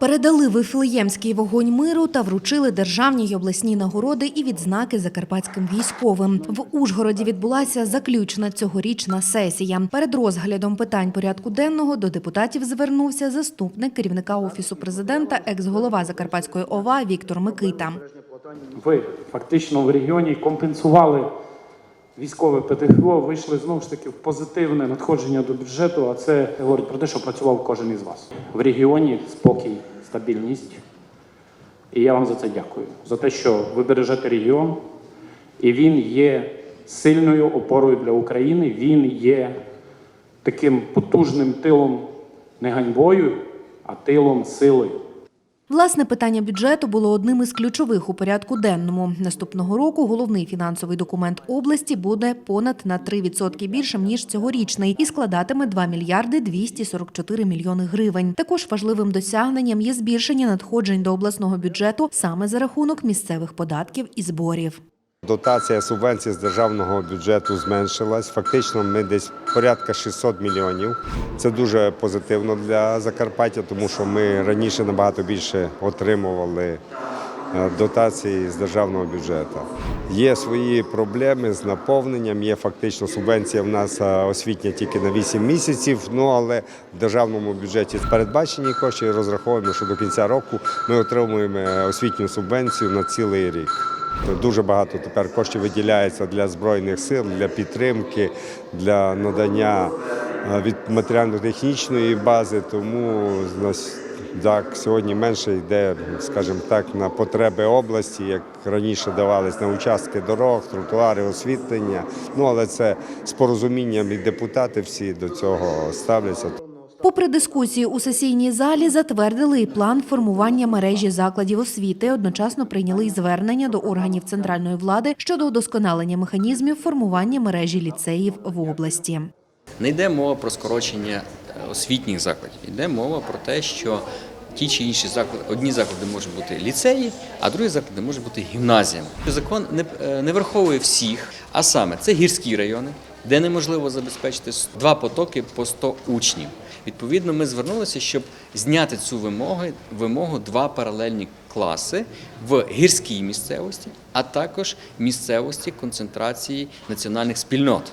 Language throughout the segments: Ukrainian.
Передали Вифлеємський вогонь миру та вручили державні й обласні нагороди і відзнаки закарпатським військовим. В Ужгороді відбулася заключна цьогорічна сесія. Перед розглядом питань порядку денного до депутатів звернувся заступник керівника офісу президента, екс-голова Закарпатської ОВА Віктор Микита. ви фактично в регіоні компенсували військове ПТФО, вийшли знову ж таки в позитивне надходження до бюджету, а це говорить про те, що працював кожен із вас. В регіоні спокій, стабільність. І я вам за це дякую. За те, що ви бережете регіон, і він є сильною опорою для України, він є таким потужним тилом не ганьбою, а тилом силою. Власне, питання бюджету було одним із ключових у порядку денному. Наступного року головний фінансовий документ області буде понад на 3% більшим ніж цьогорічний і складатиме 2 мільярди 244 мільйони гривень. Також важливим досягненням є збільшення надходжень до обласного бюджету саме за рахунок місцевих податків і зборів. Дотація субвенцій з державного бюджету зменшилась. Фактично, ми десь порядка 600 мільйонів. Це дуже позитивно для Закарпаття, тому що ми раніше набагато більше отримували е, дотації з державного бюджету. Є свої проблеми з наповненням. Є фактично субвенція в нас е, освітня тільки на 8 місяців. Ну але в державному бюджеті передбачені кошти і розраховуємо, що до кінця року ми отримуємо е, освітню субвенцію на цілий рік. Дуже багато тепер коштів виділяється для збройних сил, для підтримки, для надання е, від матеріально-технічної бази. Тому так сьогодні менше йде, скажімо так, на потреби області, як раніше давались на участки дорог, тротуари, освітлення. Ну але це з порозумінням і депутати всі до цього ставляться. Попри дискусії у сесійній залі, затвердили і план формування мережі закладів освіти. Одночасно прийняли й звернення до органів центральної влади щодо удосконалення механізмів формування мережі ліцеїв в області. Не йде мова про скорочення е, освітніх закладів. Йде мова про те, що ті чи інші заклади, одні заклади можуть бути ліцеї, а другі заклади можуть бути гімназіями. Закон не, е, не враховує всіх, а саме це гірські райони, де неможливо забезпечити два потоки по 100 учнів. Відповідно, ми звернулися, щоб зняти цю вимогу, вимогу два паралельні класи в гірській місцевості, а також місцевості концентрації національних спільнот.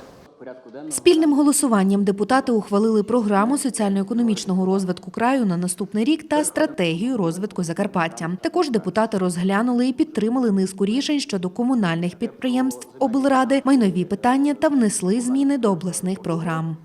Спільним голосуванням депутати ухвалили програму соціально-економічного розвитку краю на наступний рік та стратегію розвитку Закарпаття. Також депутати розглянули і підтримали низку рішень щодо комунальних підприємств облради, майнові питання та внесли зміни до обласних програм.